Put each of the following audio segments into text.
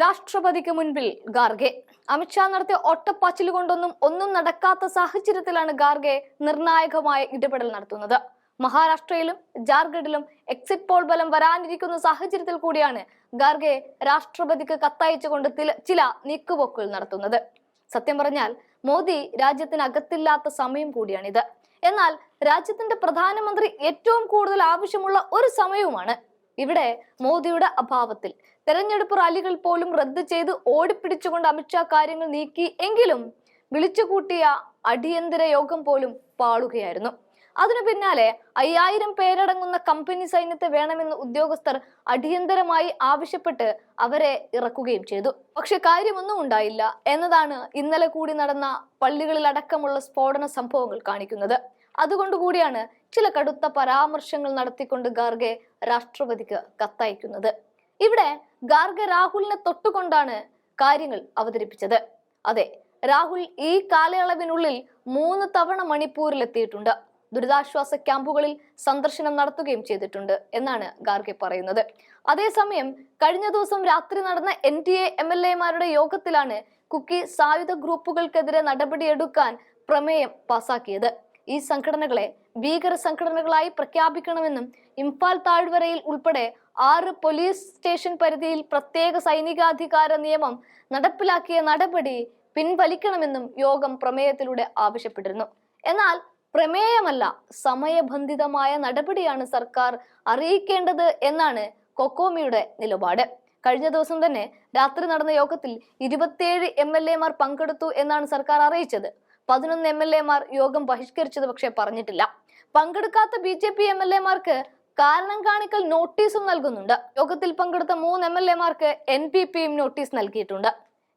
രാഷ്ട്രപതിക്ക് മുൻപിൽ ഗാർഗെ. അമിത്ഷാ നടത്തിയ ഒട്ടപ്പാച്ചിൽ കൊണ്ടൊന്നും ഒന്നും നടക്കാത്ത സാഹചര്യത്തിലാണ് ഗാർഗെ നിർണായകമായ ഇടപെടൽ നടത്തുന്നത്. മഹാരാഷ്ട്രയിലും ജാർഖണ്ഡിലും എക്സിറ്റ് പോൾ ബലം വരാനിരിക്കുന്ന സാഹചര്യത്തിൽ കൂടിയാണ് ഗാർഗെ രാഷ്ട്രപതിക്ക് കത്തയച്ചുകൊണ്ട് ചില നീക്കുപോക്കുകൾ നടത്തുന്നത്. സത്യം പറഞ്ഞാൽ മോദി രാജ്യത്തിനകത്തില്ലാത്ത സമയം കൂടിയാണിത്. എന്നാൽ രാജ്യത്തിന്റെ പ്രധാനമന്ത്രി ഏറ്റവും കൂടുതൽ ആവശ്യമുള്ള ഒരു സമയവുമാണ്. ഇവിടെ മോദിയുടെ അഭാവത്തിൽ. തെരഞ്ഞെടുപ്പ് റാലികൾ പോലും റദ്ദ് ചെയ്ത് ഓടിപ്പിടിച്ചുകൊണ്ട് അമിത്ഷാ കാര്യങ്ങൾ നീക്കി എങ്കിലും വിളിച്ചുകൂട്ടിയ അടിയന്തര യോഗം പോലും പാളുകയായിരുന്നു. അതിനു പിന്നാലെ അയ്യായിരം പേരടങ്ങുന്ന കമ്പനി സൈന്യത്തെ വേണമെന്ന് ഉദ്യോഗസ്ഥർ അടിയന്തരമായി ആവശ്യപ്പെട്ട് അവരെ ഇറക്കുകയും ചെയ്തു. പക്ഷെ കാര്യമൊന്നും ഉണ്ടായില്ല എന്നതാണ് ഇന്നലെ കൂടി നടന്ന പള്ളികളിലടക്കമുള്ള സ്ഫോടന സംഭവങ്ങൾ കാണിക്കുന്നത്. അതുകൊണ്ടുകൂടിയാണ് ചില കടുത്ത പരാമർശങ്ങൾ നടത്തിക്കൊണ്ട് ഗാർഗെ രാഷ്ട്രപതിക്ക് കത്തയക്കുന്നത്. ഇവിടെ ഗാർഗെ രാഹുലിനെ തൊട്ടുകൊണ്ടാണ് കാര്യങ്ങൾ അവതരിപ്പിച്ചത്. അതെ രാഹുൽ ഈ കാലയളവിനുള്ളിൽ മൂന്ന് തവണ മണിപ്പൂരിൽ എത്തിയിട്ടുണ്ട് ദുരിതാശ്വാസ ക്യാമ്പുകളിൽ സന്ദർശനം നടത്തുകയും ചെയ്തിട്ടുണ്ട് എന്നാണ് ഗാർഗെ പറയുന്നത്. അതേസമയം കഴിഞ്ഞ ദിവസം രാത്രി നടന്ന N D A M L എമാരുടെ യോഗത്തിലാണ് കുക്കി സായുധ ഗ്രൂപ്പുകൾക്കെതിരെ നടപടിയെടുക്കാൻ പ്രമേയം പാസാക്കിയത്. ഈ സംഘടനകളെ ഭീകര സംഘടനകളായി പ്രഖ്യാപിക്കണമെന്നും ഇംഫാൽ താഴ്വരയിൽ ഉൾപ്പെടെ ആറ് പോലീസ് സ്റ്റേഷൻ പരിധിയിൽ പ്രത്യേക സൈനികാധികാര നിയമം നടപ്പിലാക്കിയ നടപടി പിൻവലിക്കണമെന്നും യോഗം പ്രമേയത്തിലൂടെ ആവശ്യപ്പെട്ടിരുന്നു. എന്നാൽ പ്രമേയമല്ല സമയബന്ധിതമായ നടപടിയാണ് സർക്കാർ അറിയിക്കേണ്ടത് എന്നാണ് കൊക്കോമിയുടെ നിലപാട്. കഴിഞ്ഞ ദിവസം തന്നെ രാത്രി നടന്ന യോഗത്തിൽ ഇരുപത്തിയേഴ് എം എൽ എമാർ പങ്കെടുത്തു എന്നാണ് സർക്കാർ അറിയിച്ചത്. പതിനൊന്ന് എം എൽ എമാർ യോഗം ബഹിഷ്കരിച്ചത് പക്ഷേ പറഞ്ഞിട്ടില്ല. പങ്കെടുക്കാത്ത B J P M L എമാർക്ക് കാരണം കാണിക്കൽ നോട്ടീസും നൽകുന്നുണ്ട്. യോഗത്തിൽ പങ്കെടുത്ത മൂന്ന് എം എൽ എമാർക്ക് എൻ പി പിയും നോട്ടീസ് നൽകിയിട്ടുണ്ട്.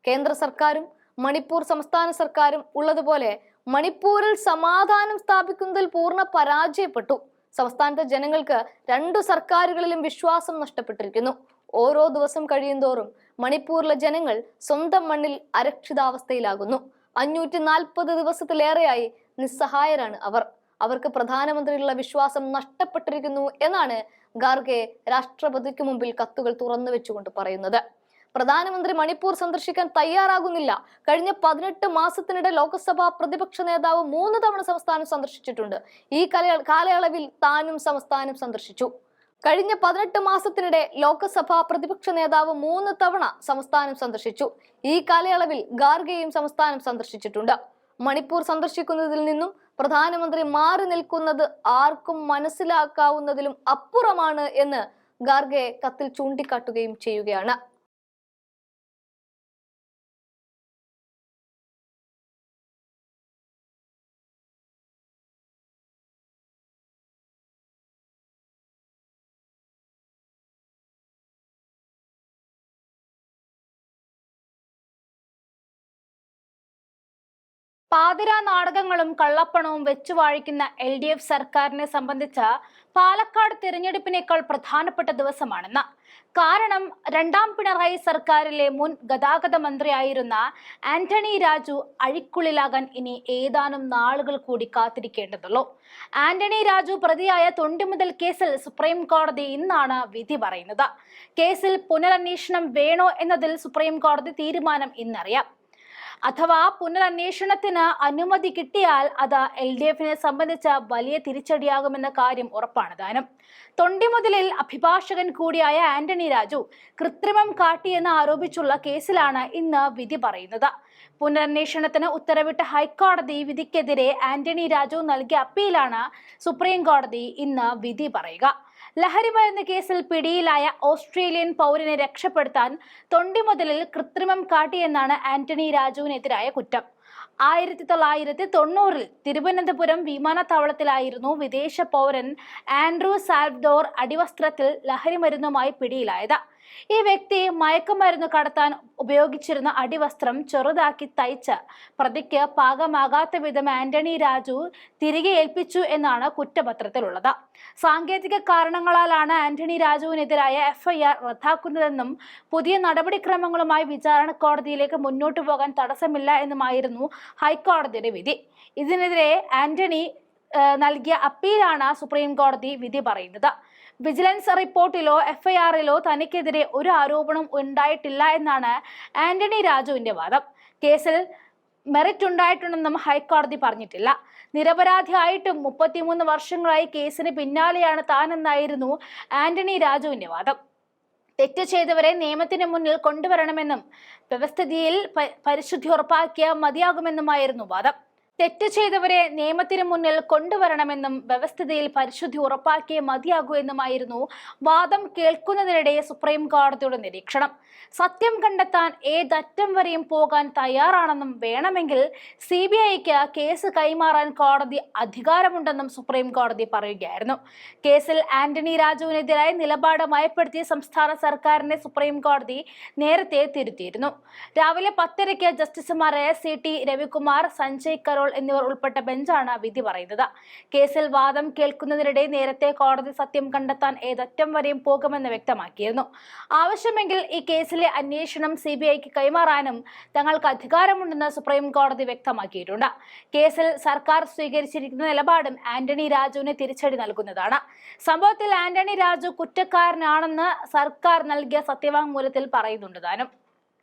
കേന്ദ്ര സർക്കാരും മണിപ്പൂർ സംസ്ഥാന സർക്കാരും ഉള്ളതുപോലെ മണിപ്പൂരിൽ സമാധാനം സ്ഥാപിക്കുന്നതിൽ പൂർണ പരാജയപ്പെട്ടു. സംസ്ഥാനത്തെ ജനങ്ങൾക്ക് രണ്ടു സർക്കാരുകളിലും വിശ്വാസം നഷ്ടപ്പെട്ടിരിക്കുന്നു. ഓരോ ദിവസം കഴിയുന്തോറും മണിപ്പൂരിലെ ജനങ്ങൾ സ്വന്തം മണ്ണിൽ അരക്ഷിതാവസ്ഥയിലാകുന്നു. അഞ്ഞൂറ്റി നാൽപ്പത് ദിവസത്തിലേറെയായി നിസ്സഹായരാണ് അവർ. അവർക്ക് പ്രധാനമന്ത്രിയുള്ള വിശ്വാസം നഷ്ടപ്പെട്ടിരിക്കുന്നു എന്നാണ് ഗാർഗെ രാഷ്ട്രപതിക്ക് മുമ്പിൽ കത്തുകൾ തുറന്നു വെച്ചുകൊണ്ട് പറയുന്നത്. പ്രധാനമന്ത്രി മണിപ്പൂർ സന്ദർശിക്കാൻ തയ്യാറാകുന്നില്ല. കഴിഞ്ഞ പതിനെട്ട് മാസത്തിനിടെ ലോക്സഭാ പ്രതിപക്ഷ നേതാവ് മൂന്ന് തവണ സംസ്ഥാനം സന്ദർശിച്ചിട്ടുണ്ട്. ഈ കല- കാലയളവിൽ താനും സംസ്ഥാനം സന്ദർശിച്ചു. കഴിഞ്ഞ പതിനെട്ട് മാസത്തിനിടെ ലോക്സഭാ പ്രതിപക്ഷ നേതാവ് മൂന്ന് തവണ സംസ്ഥാനം സന്ദർശിച്ചു. ഈ കാലയളവിൽ ഗാർഗെയും സംസ്ഥാനം സന്ദർശിച്ചിട്ടുണ്ട്. മണിപ്പൂർ സന്ദർശിക്കുന്നതിൽ നിന്നും പ്രധാനമന്ത്രി മാറി നിൽക്കുന്നത് ആർക്കും മനസ്സിലാക്കാവുന്നതിലും അപ്പുറമാണ് എന്ന് ഗാർഗെ കത്തിൽ ചൂണ്ടിക്കാട്ടുകയും ചെയ്യുകയാണ്. പാതിരാ നാടകങ്ങളും കള്ളപ്പണവും വെച്ചു വാഴിക്കുന്ന എൽ ഡി എഫ് സർക്കാരിനെ സംബന്ധിച്ച പാലക്കാട് തിരഞ്ഞെടുപ്പിനേക്കാൾ പ്രധാനപ്പെട്ട ദിവസമാണെന്ന്. കാരണം രണ്ടാം പിണറായി സർക്കാരിലെ മുൻ ഗതാഗത മന്ത്രിയായിരുന്ന ആന്റണി രാജു അഴിക്കുള്ളിലാകാൻ ഇനി ഏതാനും നാളുകൾ കൂടി കാത്തിരിക്കേണ്ടതുള്ളൂ. ആന്റണി രാജു പ്രതിയായ തൊണ്ടിമുതൽ കേസിൽ സുപ്രീം കോടതി ഇന്നാണ് വിധി പറയുന്നത്. കേസിൽ പുനരന്വേഷണം വേണോ എന്നതിൽ സുപ്രീം കോടതി തീരുമാനം ഇന്നറിയാം. അഥവാ പുനരന്വേഷണത്തിന് അനുമതി കിട്ടിയാൽ അത് എൽ ഡി എഫിനെ സംബന്ധിച്ച വലിയ തിരിച്ചടിയാകുമെന്ന കാര്യം ഉറപ്പാണ് താനും. തൊണ്ടിമുതലിൽ അഭിഭാഷകൻ കൂടിയായ ആന്റണി രാജു കൃത്രിമം കാട്ടിയെന്ന് ആരോപിച്ചുള്ള കേസിലാണ് ഇന്ന് വിധി പറയുന്നത്. പുനരന്വേഷണത്തിന് ഉത്തരവിട്ട ഹൈക്കോടതി വിധിക്കെതിരെ ആന്റണി രാജു നൽകിയ അപ്പീലാണ് സുപ്രീം കോടതി ഇന്ന് വിധി പറയുക. ലഹരി മരുന്ന് കേസിൽ പിടിയിലായ ഓസ്ട്രേലിയൻ പൗരനെ രക്ഷപ്പെടുത്താൻ തൊണ്ടിമുതലിൽ കൃത്രിമം കാട്ടിയെന്നാണ് ആന്റണി രാജുവിനെതിരായ കുറ്റം. ആയിരത്തി തൊള്ളായിരത്തി തൊണ്ണൂറിൽ തിരുവനന്തപുരം വിമാനത്താവളത്തിലായിരുന്നു വിദേശ പൗരൻ ആൻഡ്രൂ സാൽഡോർ അടിവസ്ത്രത്തിൽ ലഹരിമരുന്നുമായി പിടിയിലായത്. ഈ വ്യക്തി മയക്കുമരുന്ന് കടത്താൻ ഉപയോഗിച്ചിരുന്ന അടിവസ്ത്രം ചെറുതാക്കി തയ്ച്ച പ്രതിക്ക് പാകമാകാത്ത വിധം ആന്റണി രാജു തിരികെ ഏൽപ്പിച്ചു എന്നാണ് കുറ്റപത്രത്തിലുള്ളത്. സാങ്കേതിക കാരണങ്ങളാലാണ് ആന്റണി രാജുവിനെതിരായ എഫ്ഐആർ റദ്ദാക്കുന്നതെന്നും പുതിയ നടപടിക്രമങ്ങളുമായി വിചാരണ കോടതിയിലേക്ക് മുന്നോട്ടു പോകാൻ തടസ്സമില്ല എന്നുമായിരുന്നു ഹൈക്കോടതിയുടെ വിധി. ഇതിനെതിരെ ആന്റണി നൽകിയ അപ്പീലാണ് സുപ്രീം കോടതി വിധി പറയുന്നത്. വിജിലൻസ് റിപ്പോർട്ടിലോ എഫ്ഐആറിലോ തനിക്കെതിരെ ഒരു ആരോപണം ഉണ്ടായിട്ടില്ല എന്നാണ് ആന്റണി രാജുവിന്റെ വാദം. കേസിൽ മെറിറ്റ് ഉണ്ടായിട്ടുണ്ടെന്നും ഹൈക്കോടതി പറഞ്ഞിട്ടില്ല. നിരപരാധിയായിട്ടും മുപ്പത്തിമൂന്ന് വർഷങ്ങളായി കേസിന് പിന്നാലെയാണ് താനെന്നായിരുന്നു ആന്റണി രാജുവിന്റെ വാദം. തെറ്റ് ചെയ്തവരെ നിയമത്തിന് മുന്നിൽ കൊണ്ടുവരണമെന്നും വ്യവസ്ഥിതിയിൽ പരിശുദ്ധി ഉറപ്പാക്കിയ മതിയാകുമെന്നുമായിരുന്നു വാദം. തെറ്റ് ചെയ്തവരെ നിയമത്തിന് മുന്നിൽ കൊണ്ടുവരണമെന്നും വ്യവസ്ഥിതിയിൽ പരിശുദ്ധി ഉറപ്പാക്കിയേ മതിയാകൂ എന്നുമായിരുന്നു വാദം കേൾക്കുന്നതിനിടെ സുപ്രീം കോടതിയുടെ നിരീക്ഷണം. സത്യം കണ്ടെത്താൻ ഏതറ്റം വരെയും പോകാൻ തയ്യാറാണെന്നും വേണമെങ്കിൽ സി ബി ഐക്ക് കേസ് കൈമാറാൻ കോടതി അധികാരമുണ്ടെന്നും സുപ്രീം കോടതി പറയുകയായിരുന്നു. കേസിൽ ആന്റണി രാജുവിനെതിരായ നിലപാട് മയപ്പെടുത്തിയ സംസ്ഥാന സർക്കാരിനെ സുപ്രീം കോടതി നേരത്തെ തിരുത്തിയിരുന്നു. രാവിലെ പത്തരയ്ക്ക് ജസ്റ്റിസുമാരായ സി ടി രവികുമാർ സഞ്ജയ് കരോൾ എന്നിവർ ഉൾപ്പെട്ട ബെഞ്ചാണ് വിധി പറയുന്നത്. കേസിൽ വാദം കേൾക്കുന്നതിനിടെ നേരത്തെ കോടതി സത്യം കണ്ടെത്താൻ ഏതറ്റം വരെയും പോകുമെന്ന് വ്യക്തമാക്കിയിരുന്നു. ആവശ്യമെങ്കിൽ ഈ കേസിലെ അന്വേഷണം സി ബി ഐക്ക് കൈമാറാനും തങ്ങൾക്ക് അധികാരമുണ്ടെന്ന് സുപ്രീം കോടതി വ്യക്തമാക്കിയിട്ടുണ്ട്. കേസിൽ സർക്കാർ സ്വീകരിച്ചിരിക്കുന്ന നിലപാടും ആന്റണി രാജുവിന് തിരിച്ചടി നൽകുന്നതാണ്. സംഭവത്തിൽ ആന്റണി രാജു കുറ്റക്കാരനാണെന്ന് സർക്കാർ നൽകിയ സത്യവാങ്മൂലത്തിൽ പറയുന്നുണ്ട് താനും.